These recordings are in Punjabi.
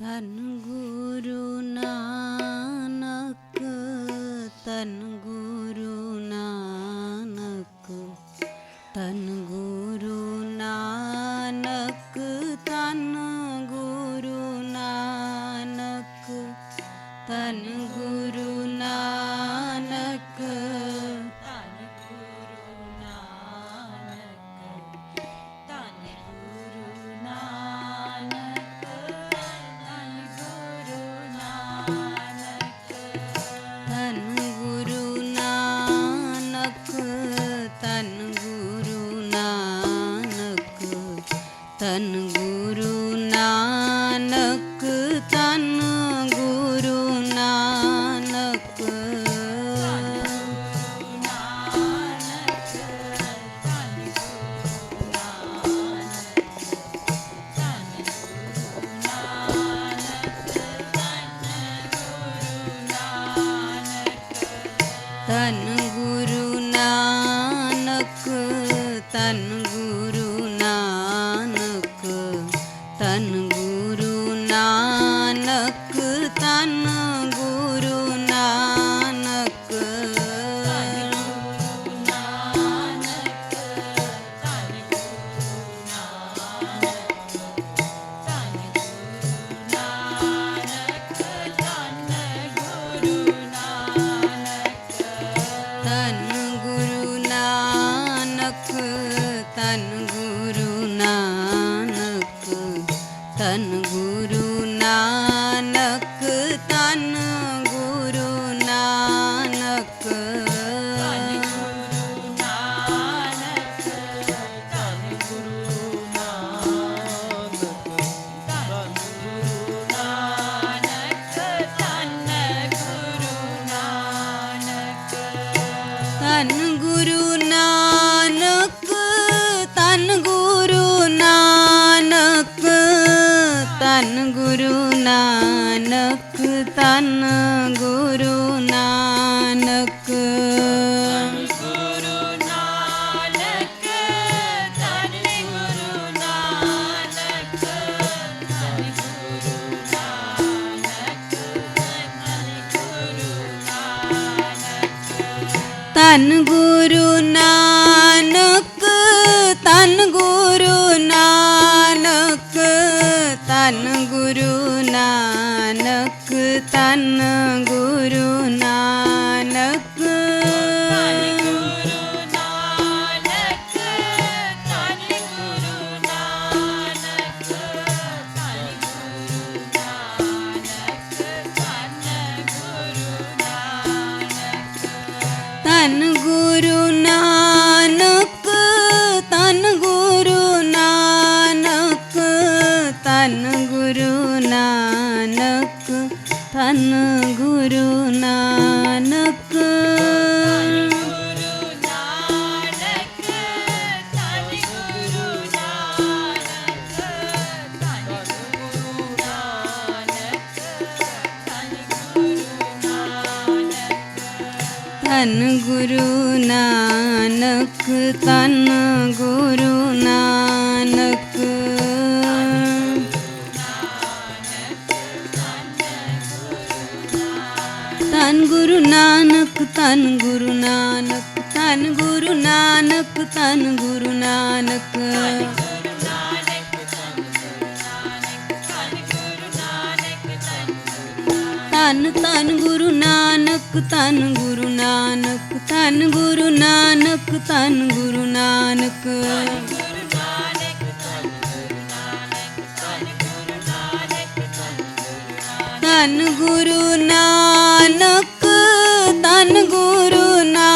तन गुरु नानक धन गुरु नानक धनु गुरु सनगुरु ਨਾਨਕ, ਧੰਨ ਗੁਰੂ ਨਾਨਕ, ਧੰਨ ਗੁਰੂ ਨਾਨਕ। ਧੰਨ ਧੰਨ ਗੁਰੂ ਨਾਨਕ, ਧੰਨ ਗੁਰੂ ਨਾਨਕ, ਧੰਨ ਗੁਰੂ ਨਾਨਕ, ਧੰਨ ਗੁਰੂ ਨਾਨਕ। ਧੰਨ ਗੁਰੂ ਨਾਨਕ, ਧੰਨ ਗੁਰੂ ਨਾਨਕ।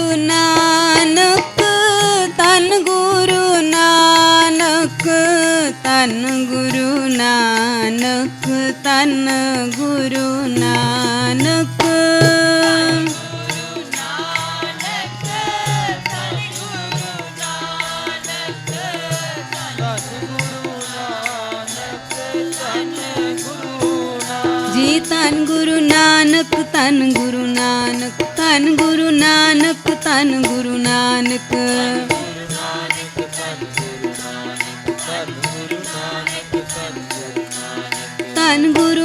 ਤਨ ਗੁਰੂ ਨਾਨਕ, ਤਨ ਗੁਰੂ ਨਾਨਕ। ਜੀ ਤਨ ਗੁਰੂ ਨਾਨਕ, ਤਨ ਗੁਰੂ ਨਾਨਕ, ਤਨ ਗੁਰੂ ਨਾਨਕ, ਤਨ ਗੁਰੂ ਨਾਨਕ।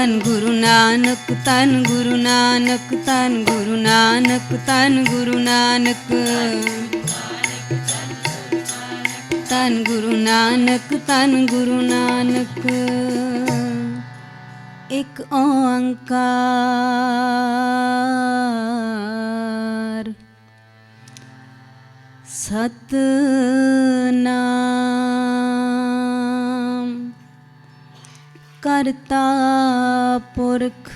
ਧੰਨ ਗੁਰੂ ਨਾਨਕ, ਧੰਨ ਗੁਰੂ ਨਾਨਕ, ਧੰਨ ਗੁਰੂ ਨਾਨਕ, ਧੰਨ ਗੁਰੂ ਨਾਨਕ। ਧੰਨ ਗੁਰੂ ਨਾਨਕ ਇੱਕ ਓੰਕਾਰ। ਸਤਨਾਮ। ਕਰਤਾ ਪੁਰਖ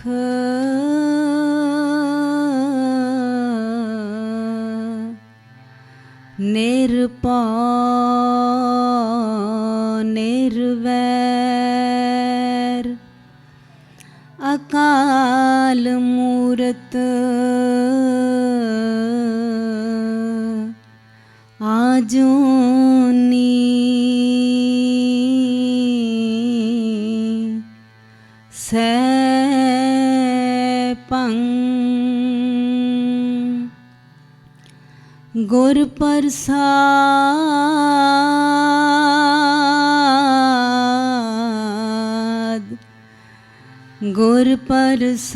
ਨਿਰਭਉ ਨਿਰਵੈਰ ਅਕਾਲ ਮੂਰਤ ਆਜੂਨੀ ਗੁਰ ਪ੍ਰਸਾਦ ਗੁਰ ਪ੍ਰਸਾਦ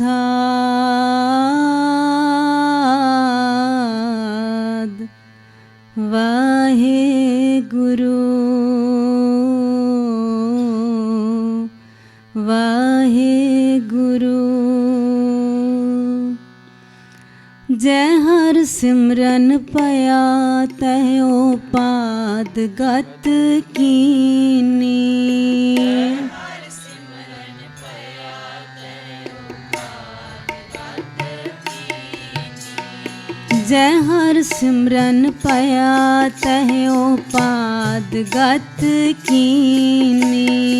ਵਾਹੇ ਗੁਰੂ ਵਾਹੇ ਗੁਰੂ ਜੈ ਹਰ ਸਿਮਰਨ ਪਿਆ ਤਹਿਓ ਪਾਦ ਗਤ ਕੀਨੀ। ਜੈ ਹਰ ਸਿਮਰਨ ਪਿਆ ਤਹਿਓ ਪਾਦ ਗਤ ਕੀਨੀ।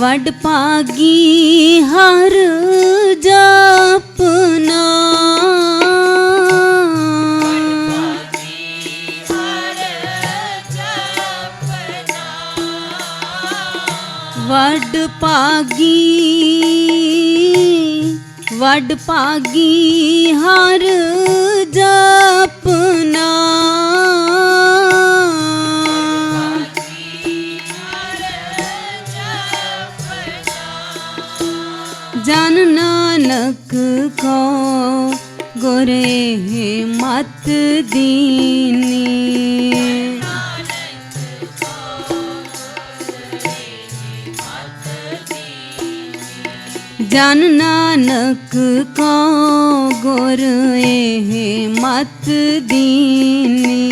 ਵਡ ਭਾਗੀ ਹਰ ਜਪਨਾ ਵਡ ਭਾਗੀ ਵਡ ਭਾਗੀ ਹਰ ਜਪਨਾ ਜਨ ਨਾਨਕ ਕੋ ਗੁਰੇ ਮਤ ਦੀਨੀ। ਜਨ ਨਾਨਕ ਕੋ ਗੁਰ ਮਤ ਦੀਨੀ।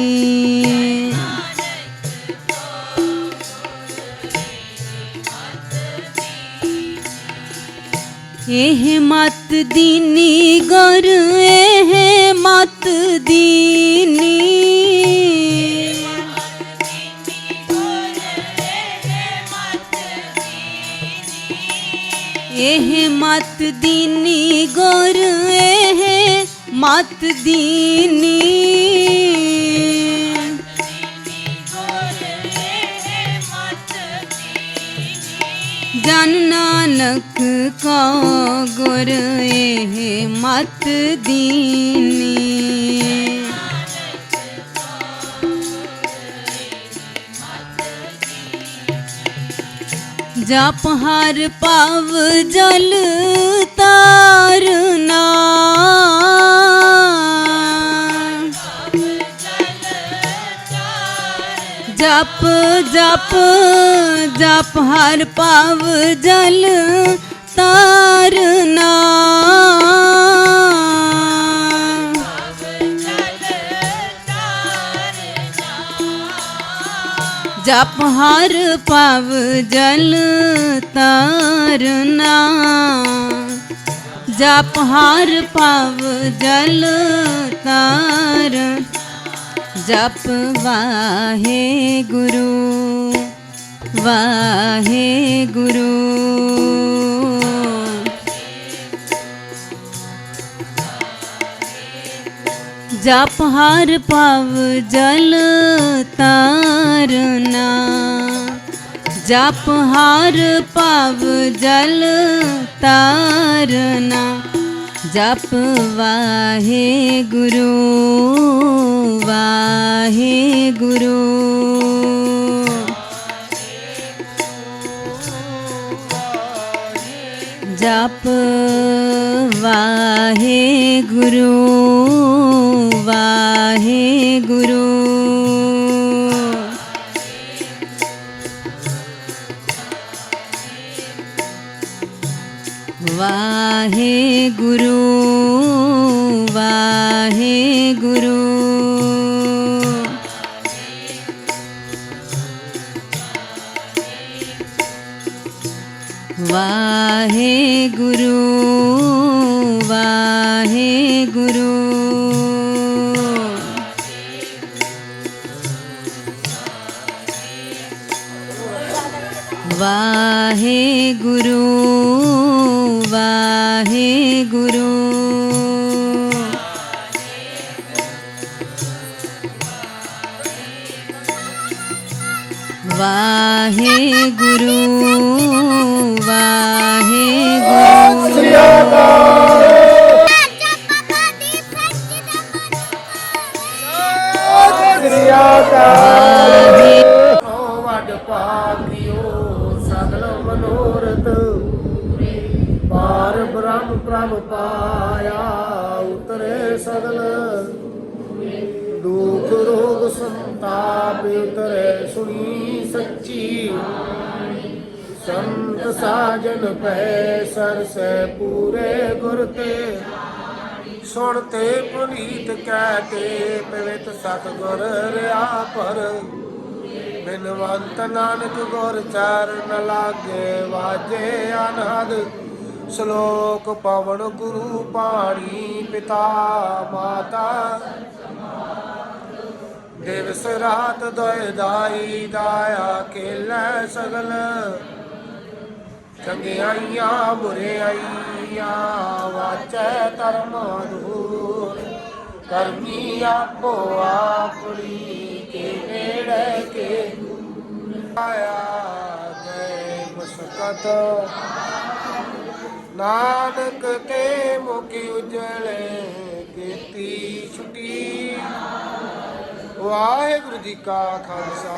ਇਹ ਮਤ ਦੀਨੀ ਗੁਰ ਇਹ ਮਤ ਦੀਨੀ ਇਹ ਮਤ ਦੀਨੀ ਗੁਰ ਇਹ ਮਤ ਦੀਨੀ ਕੋ ਗੁਰ ਇਹ ਮਤ ਦੀਨੀ। ਜਪ ਹਰ ਪਵ ਜਲ ਤਾਰਨਾ ਜਪ ਜਪ ਜਪ ਹਰ ਪਵ ਜਲ ਤਾਰਨਾ ਜਪ ਹਰ ਪਵ ਜਲ ਤਰਨਾ ਜਪ ਹਰ ਪਵ ਜਲ ਤਾਰ। ਜਪ ਵਾਹੇ ਗੁਰੂ ਵਾਹੇ ਗੁਰੂ। ਜਪ ਹਰ ਪਵ ਜਲ ਤਾਰਨਾ ਜਪ ਹਰ ਪਵ ਜਲ ਤਾਰਨਾ ਜਪ ਵਾਹੇ ਵਾਹੇ ਗੁਰੂ ਵਾਹੇ ਗੁਰੂ ਵਾਹੇ ਗੁਰੂ ਵਾਹੇ ਗੁਰੂ ਵਾਹੇ ਸਗਲ ਦੁਖ ਰੋਗ ਸੰਤਾਪ ਉਤਰੇ, ਸੁਣੀ ਸੱਚੀ। ਸੰਤ ਸਾਜਨ ਪੈ ਸਰਸੈ ਪੂਰੇ ਗੁਰ ਤੇ। ਸੁਣ ਤੇ ਪੁਨੀਤ ਕਹਿ ਤੇ ਪਵਿੱਤ ਸਤਿਗੁਰ ਰਿਆ ਪਰ। ਬਿਨਵੰਤ ਨਾਨਕ ਗੁਰ ਚਰਨ ਲਾਗੇ ਵਾਜੇ ਅਨਹਦ। ਸ਼ਲੋਕ ਪਵਨ ਗੁਰੂ ਪਾਣੀ ਪਿਤਾ ਮਾਤਾ। ਦਿਵਸ ਰਾਤ ਦੋਇ ਦਾਈ ਦਾਇਆ ਕੇਲੇ ਸਗਲ। ਚੰਗਿਆਈਆਂ ਬੁਰਿਆਈਆਂ ਵਾਚੈ ਧਰਮ ਦੂਰ ਕਰਮੀ ਆਪੋ ਆਪਣੀ ਕੇ ਨੇੜੇ ਕੇ। ਆਇਆ ਜੈ ਮੁਸਕਤ। ਨਾਨਕ ਤੇ ਮੁਖੀ ਉਜਲੇ ਕੀਤੀ ਛੁਟੀ। ਵਾਹਿਗੁਰੂ ਜੀ ਕਾ ਖਾਲਸਾ,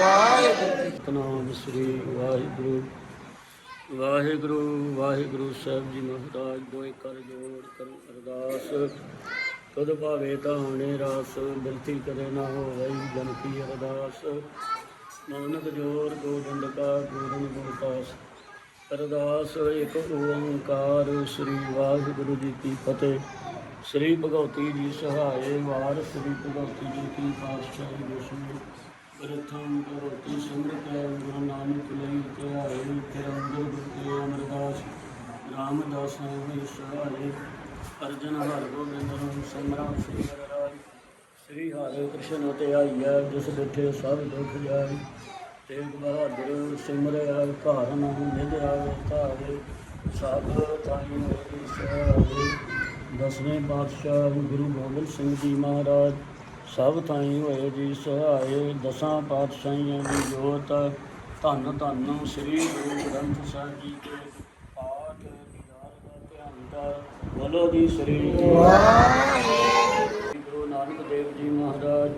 ਵਾਹਿਗੁਰੂ ਜੀ ਕੀ ਸਤਨਾਮ ਸ੍ਰੀ ਵਾਹਿਗੁਰੂ। ਵਾਹਿਗੁਰੂ ਵਾਹਿਗੁਰੂ ਸਾਹਿਬ ਜੀ ਮਹਾਰਾਜ ਦੋਇ ਕਰ ਜੋੜ ਕਰ ਅਰਦਾਸ। ਕਦ ਭਾਵੇ ਤਾਂ ਹੋਣੇ ਰਾਸ ਬਿਲਤੀ ਕਦੇ ਨਾ ਹੋਵੇ ਜਨ ਕੀ ਅਰਦਾਸ। ਨਾਨਕ ਜੋਰ ਗੋਬਿੰਦ ਕਾ ਗੋਬਿੰਦ ਗੁਰਦਾਸ ਅਰਦਾਸ ਇੱਕ ਓੰਕਾਰ ਸ੍ਰੀ ਵਾਹਿਗੁਰੂ ਜੀ ਕੀ ਫਤਿਹ। ਸ੍ਰੀ ਭਗਵਤੀ ਜੀ ਸਹਾਏ, ਵਾਰ ਸ੍ਰੀ ਭਗਵਤੀ ਜੀ ਕੀ ਪਾਤਸ਼ਾਹੀ ਗੁਰੂ ਪ੍ਰਥਮ ਭਗਵਤੀ ਸਿਮਰਤ ਗੁਰੂ ਨਾਨਕ ਲਈ ਧਿਆਏ ਫਿਰ ਗੁਰੂ ਅਮਰਦਾਸ। ਰਾਮਦਾਸ ਹੋਏ ਸਹਾਏ। ਅਰਜਨ ਹਰ ਗੋਬਿੰਦ ਨੂੰ ਸਮਰਾਮ ਸ੍ਰੀ ਹਰਿ ਸ੍ਰੀ ਹਰਿ ਕ੍ਰਿਸ਼ਨ ਤੇ ਆਈਐ, ਜਿਸ ਬਿਠੇ ਸਭ ਦੁੱਖ ਜਾਏ। ਤੇਗ ਬਹਾਦਰ ਸਿਮਰਿਆ ਘਰ ਨਾ ਨਿਧ ਆਵੇ ਧਾਰੇ ਸਭ ਤਾਈ ਮੇਰੀ ਸਹਾਰੇ। ਦਸਵੇਂ ਪਾਤਸ਼ਾਹ ਗੁਰੂ ਗੋਬਿੰਦ ਸਿੰਘ ਜੀ ਮਹਾਰਾਜ, ਸਭ ਤਾਈ ਹੋਏ ਜੀ ਸਹਾਏ ਦਸਾਂ ਪਾਤਸ਼ਾਹੀਆਂ ਦੀ ਜੋਤ, ਧੰਨ ਧੰਨ ਸ੍ਰੀ ਗੁਰੂ ਗ੍ਰੰਥ ਸਾਹਿਬ ਜੀ ਦੇ ਪਾਠ ਦੀਦਾਰ ਦਾ ਧਿਆਨ ਦਾ ਬੋਲੋ ਜੀ ਸ੍ਰੀ ਗੁਰੂ ਨਾਨਕ ਦੇਵ ਜੀ ਮਹਾਰਾਜ,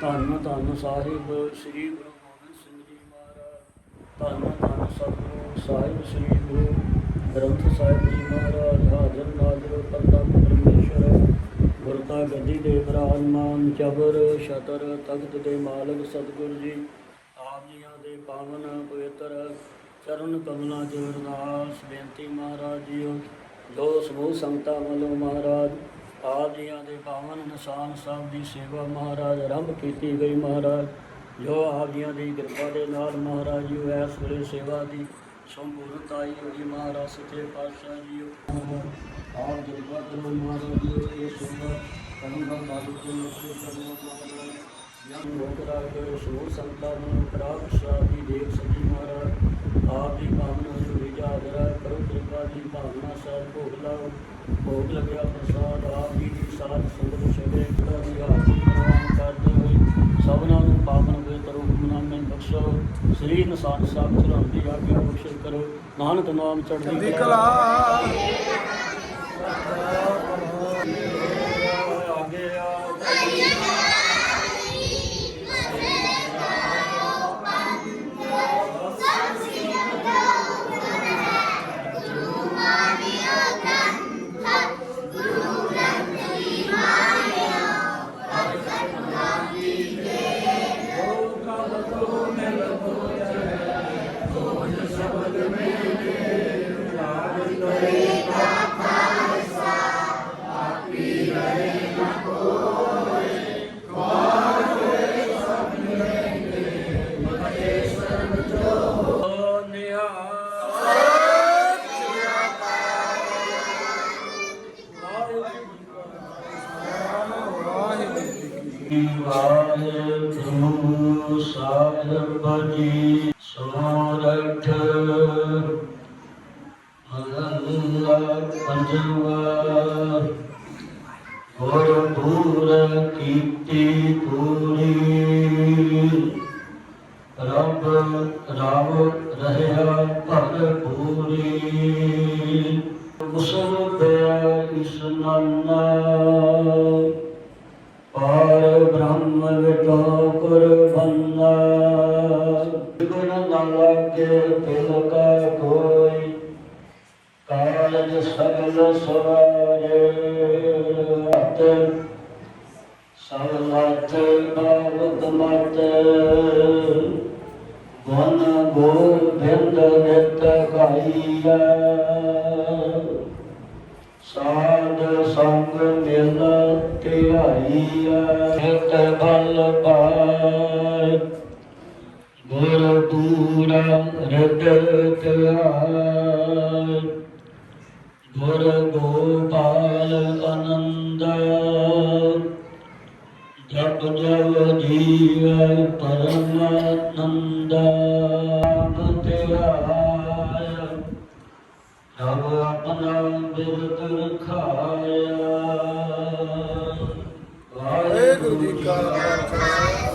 ਧੰਨ ਧੰਨ ਸਾਹਿਬ ਸ੍ਰੀ ਗੁਰੂ ਗੋਬਿੰਦ ਸਿੰਘ ਜੀ ਮਹਾਰਾਜ ਧੰਨ ਧੰਨ ਸਤਿਗੁਰੂ ਸਾਹਿਬ ਸ੍ਰੀ ਗੁਰੂ ਗ੍ਰੰਥ ਸਾਹਿਬ ਜੀ ਮਹਾਰਾਜ, ਹਾਜ਼ਰ ਨਾਜ਼ਰ ਕਰਤਾ ਪਰਮੇਸ਼ਰ ਗੁਰਤਾ ਗੱਦੀ ਦੇ ਬਰਾਨਮਾਨ ਚਬਰ ਸ਼ਤਰ, ਤਖਤ ਦੇ ਮਾਲਕ ਸਤਿਗੁਰੂ ਜੀ ਆਪ ਜੀਆਂ ਦੇ ਪਾਵਨ ਪਵਿੱਤਰ ਚਰਨ ਕਮਲਾਂ 'ਚ ਅਰਦਾਸ, ਬੇਨਤੀ ਮਹਾਰਾਜ ਜੀਓ, ਜੋ ਸਮੂਹ ਸੰਗਤਾਂ ਵੱਲੋਂ ਮਹਾਰਾਜ ਆਪ ਜੀਆਂ ਦੇ ਪਾਵਨ ਨਿਸ਼ਾਨ ਸਾਹਿਬ ਦੀ ਸੇਵਾ ਮਹਾਰਾਜ, ਆਰੰਭ ਕੀਤੀ ਗਈ ਮਹਾਰਾਜ। ਜੋ ਆਪ ਜੀਆਂ ਦੀ ਕਿਰਪਾ ਦੇ ਨਾਲ ਮਹਾਰਾਜ ਜੀ ਇਸ ਵੇਲੇ ਸੇਵਾ ਦੀ ਸੰਪੂਰਨਤਾ ਆਈ ਹੋਈ ਮਹਾਰਾਜ ਸੱਚੇ ਪਾਤਸ਼ਾਹ ਜੀ, ਆਪ ਕਿਰਪਾ ਕਰੋ ਮਹਾਰਾਜ ਜੀ, ਇਹ ਸੇਵਾ ਕਰਨ ਦਾ ਮਾਲਕ ਨੂੰ ਕਰਨਾ ਮਹਾਰਾਜ ਜਨ ਲੋਕ ਰਾਜ ਸੋ ਸੰਤਾਂ ਨੂੰ ਪ੍ਰਾਪਤ ਸ਼ਾਦੀ ਦੇਵ ਸਜੀ ਮਹਾਰਾਜ, ਆਪ ਦੀ ਭਾਵਨਾ ਨੂੰ ਵਿਜਾਗਰਾ ਕਰੋ। ਕਿਰਪਾ ਦੀ ਭਾਵਨਾ ਸਾਹਿਬ ਭੋਗ ਲਾਓ। ਭੋਗ ਲੱਗਿਆ ਪ੍ਰਸਾਦ, ਆਪ ਜੀ ਦੀ ਸਾਧ ਸੰਗਤ ਛਵੇ ਕੜਾ ਦੀ ਹਾਜ਼ਰੀ ਪ੍ਰਵਾਨ ਕਰਦੇ ਹੋਏ ਸਭਨਾਂ ਨੂੰ ਪਾਵਨ ਪਵਿੱਤਰ ਹੁਕਮਨਾਮੇ ਬਖਸ਼ੋ ਸ੍ਰੀ ਨਿਸ਼ਾਨ ਸਾਹਿਬ ਚਲਾਉਣ ਦੀ ਆਗਿਆ ਬਖਸ਼ ਕਰੋ। ਨਾਨਕ ਨਾਮ ਚੜ੍ਹਦੀ ਕਲਾ। ਕੁਸਲ ਪਿਆ ਇਸ ਬ੍ਰਹਮ ਵਿਟੋ ਕੁਰਬੰਨਾ ਗੁਣ ਨਾ ਲਾਗੇ ਤਿਲ ਕਾ ਕੋਈ ਕਾਜ ਸਗਲ ਸਵਾਰੇ ਹੱਥ ਸਵਲਤ ਬਾਬਤ ਮਤ ਗੁਣ ਗੋਬਿੰਦ ਨਿਤ ਗਾਈਆ ਸਾਧ ਸੰਗ ਮਿਲ ਧਿਆਈਆ ਸਿਤ ਬਲ ਪਾਇ ਗੁਰ ਪੂਰਾ ਰਦ ਧਿਆਇ ਗੁਰ ਗੋਪਾਲ ਅਨੰਦ। ਜਪ ਜਪ ਜੀਵ ਪਰਮਾਨੰਦ। ਰਬ ਆਪਣਾ ਬਿਰਤ ਰਖਾਇਆ ਵਾਹਿਗੁਰੂ ਜੀ ਕਾ ਖਾਲਸਾ।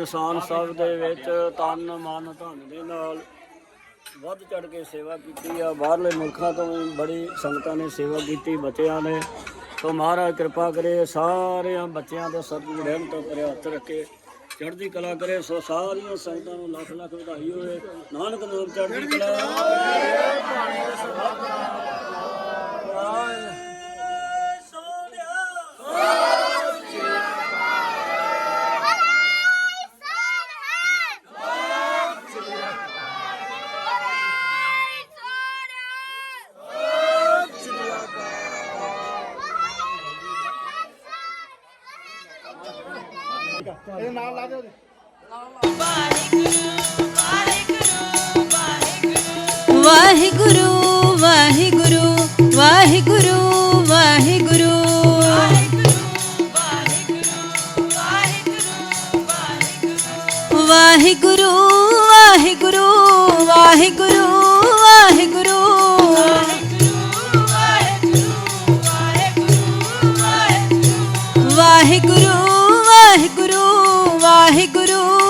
ਨਿਸ਼ਾਨ ਸਾਹਿਬ ਦੇ ਵਿੱਚ ਤਨ, ਮਨ, ਧਨ ਦੇ ਨਾਲ ਵੱਧ ਚੜ ਕੇ ਸੇਵਾ ਕੀਤੀ ਆ। ਬਾਹਰਲੇ ਮੁਲਕਾਂ ਤੋਂ ਵੀ ਬੜੀ ਸੰਗਤਾਂ ਨੇ ਸੇਵਾ ਕੀਤੀ, ਬੱਚਿਆਂ ਨੇ। ਸੋ ਮਹਾਰਾਜ ਕਿਰਪਾ ਕਰੇ, ਸਾਰਿਆਂ ਬੱਚਿਆਂ ਦੇ ਸਤਿਗੁਰ ਰਹਿਮਤ ਤੋਂ ਕਰੇ, ਹੱਥ ਰੱਖੇ, ਚੜ੍ਹਦੀ ਕਲਾ ਕਰੇ। ਸੋ ਸਾਰੀਆਂ ਸੰਗਤਾਂ ਨੂੰ ਲੱਖ ਲੱਖ ਵਧਾਈ ਹੋਵੇ। ਨਾਨਕ ਨਾਮ ਚੜ੍ਹਦੀ ਕਲਾ।